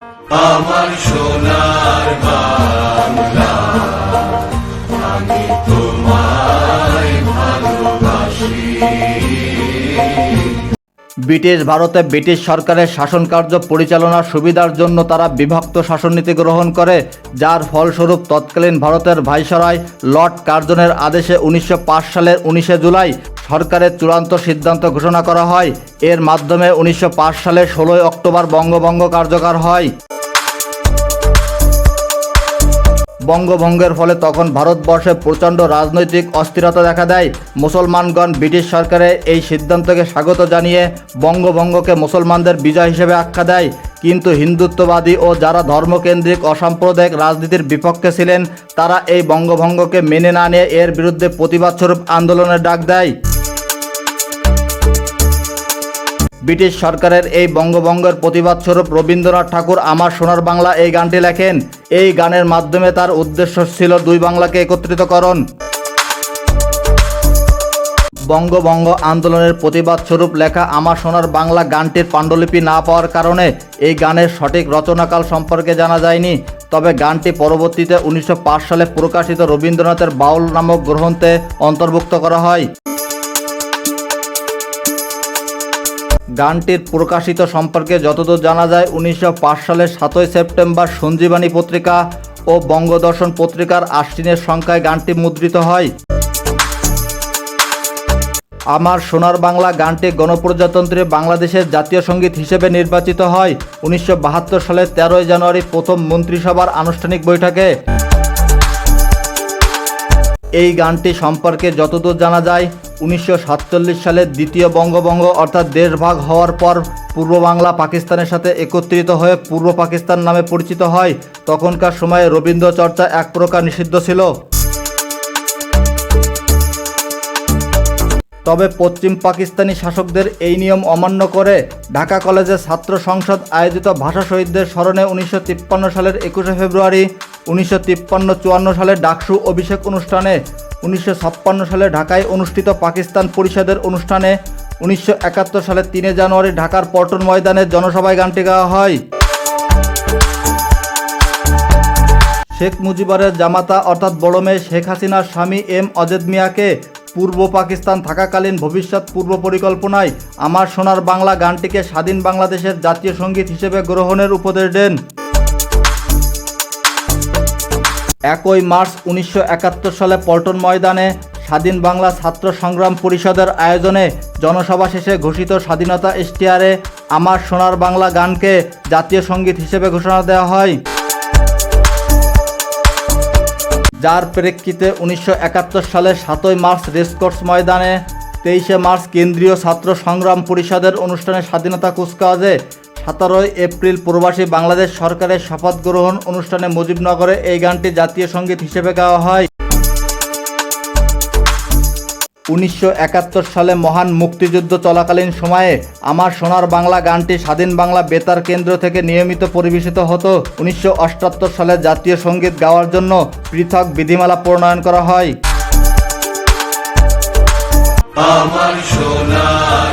আমার সোনার বাংলা, আমি তোমায় ভালোবাসি। ব্রিটিশ ভারতে ব্রিটিশ সরকারের শাসন কার্য পরিচালনার সুবিধার জন্য তারা বিভক্ত শাসননীতি গ্রহণ করে, যার ফলস্বরূপ তৎকালীন ভারতের ভাইসরয় লর্ড কার্জনের আদেশে উনিশশো পাঁচ সালের উনিশে জুলাই সরকারের চূড়ান্ত সিদ্ধান্ত ঘোষণা করা হয়। এর মাধ্যমে উনিশশো সালের ষোলোই অক্টোবর বঙ্গভঙ্গ কার্যকর হয়। বঙ্গভঙ্গের ফলে তখন ভারতবর্ষে প্রচণ্ড রাজনৈতিক অস্থিরতা দেখা দেয়। মুসলমানগণ ব্রিটিশ সরকারের এই সিদ্ধান্তকে স্বাগত জানিয়ে বঙ্গভঙ্গকে মুসলমানদের বিজয় হিসেবে আখ্যা দেয়। কিন্তু হিন্দুত্ববাদী ও যারা ধর্মকেন্দ্রিক অসাম্প্রদায়িক রাজনীতির বিপক্ষে ছিলেন, তারা এই বঙ্গভঙ্গকে মেনে না নিয়ে এর বিরুদ্ধে প্রতিবাদস্বরূপ আন্দোলনের ডাক দেয়। ব্রিটিশ সরকারের এই বঙ্গভঙ্গের প্রতিবাদ স্বরূপ রবীন্দ্রনাথ ঠাকুর আমার সোনার বাংলা এই গানটি লেখেন। এই গানের মাধ্যমে তার উদ্দেশ্য ছিল দুই বাংলাকে একত্রিত একত্রিতকরণ। বঙ্গভঙ্গ আন্দোলনের প্রতিবাদ স্বরূপ লেখা আমার সোনার বাংলা গানটির পাণ্ডুলিপি না পাওয়ার কারণে এই গানের সঠিক রচনাকাল সম্পর্কে জানা যায়নি। তবে গানটি পরবর্তীতে উনিশশো পাঁচ সালে প্রকাশিত রবীন্দ্রনাথের বাউল নামক গ্রন্থে অন্তর্ভুক্ত করা হয়। গানটির প্রকাশিত সম্পর্কে যতদূর জানা যায়, উনিশশো পাঁচ সালের সাতই সেপ্টেম্বর সঞ্জীবানী পত্রিকা ও বঙ্গদর্শন পত্রিকার আশ্বিনের সংখ্যায় গানটি মুদ্রিত হয়। আমার সোনার বাংলা গানটি গণপ্রজাতন্ত্রী বাংলাদেশের জাতীয় সংগীত হিসেবে নির্বাচিত হয়, উনিশশো বাহাত্তর সালের তেরোই জানুয়ারি প্রথম মন্ত্রিসভার আনুষ্ঠানিক বৈঠকে। এই গানটি সম্পর্কে যতদূর জানা যায় উনিশশো সালের দ্বিতীয় বঙ্গভঙ্গ অর্থাৎ দেশভাগ হওয়ার পর পূর্ব বাংলা পাকিস্তানের সাথে একত্রিত হয়ে পূর্ব পাকিস্তান নামে পরিচিত হয়। তখনকার সময়ে রবীন্দ্র চর্চা এক প্রকার নিষিদ্ধ ছিল। তবে পশ্চিম পাকিস্তানি শাসকদের এই নিয়ম অমান্য করে ঢাকা কলেজের ছাত্র সংসদ আয়োজিত ভাষা শহীদদের স্মরণে উনিশশো তিপ্পান্ন সালের একুশে ফেব্রুয়ারি উনিশশো তিপ্পান্ন চুয়ান্ন সালের ডাকসু অভিষেক অনুষ্ঠানে, উনিশশো ছাপ্পান্ন সালে ঢাকায় অনুষ্ঠিত পাকিস্তান পরিষদের অনুষ্ঠানে, উনিশশো একাত্তর সালের তিনে জানুয়ারি ঢাকার পল্টন ময়দানে জনসভায় গানটি গাওয়া হয়। শেখ মুজিবরের জামাতা অর্থাৎ বড় মেয়ে শেখ হাসিনার স্বামী এম অজেদ মিয়াকে পূর্ব পাকিস্তান থাকাকালীন ভবিষ্যৎ পূর্ব পরিকল্পনায় আমার সোনার বাংলা গানটিকে স্বাধীন বাংলাদেশের জাতীয় সংগীত হিসেবে গ্রহণের উপদেশ দেন। একই মার্চ উনিশশো একাত্তর সালে পল্টন ময়দানে স্বাধীন বাংলা ছাত্র সংগ্রাম পরিষদের আয়োজনে জনসভা শেষে ঘোষিত স্বাধীনতা ইশতেহারে আমার সোনার বাংলা গানকে জাতীয় সংগীত হিসেবে ঘোষণা দেওয়া হয়। যার প্রেক্ষিতে উনিশশো সালের সাতই মার্চ রেসকোর্স ময়দানে তেইশে মার্চ কেন্দ্রীয় ছাত্র সংগ্রাম পরিষদের অনুষ্ঠানে স্বাধীনতা কুচকাওয়াজে সতেরোই এপ্রিল প্রবাসী বাংলাদেশ সরকারের শপথ গ্রহণ অনুষ্ঠানে মুজিবনগরে এই গানটি জাতীয় সংগীত হিসেবে গাওয়া হয়। উনিশশো একাত্তর সালে মহান মুক্তিযুদ্ধ চলাকালীন সময়ে আমার সোনার বাংলা গানটি স্বাধীন বাংলা বেতার কেন্দ্র থেকে নিয়মিত পরিবেশিত হতো। উনিশশো সালে জাতীয় সংগীত গাওয়ার জন্য পৃথক বিধিমালা প্রণয়ন করা হয়। আমার সোনার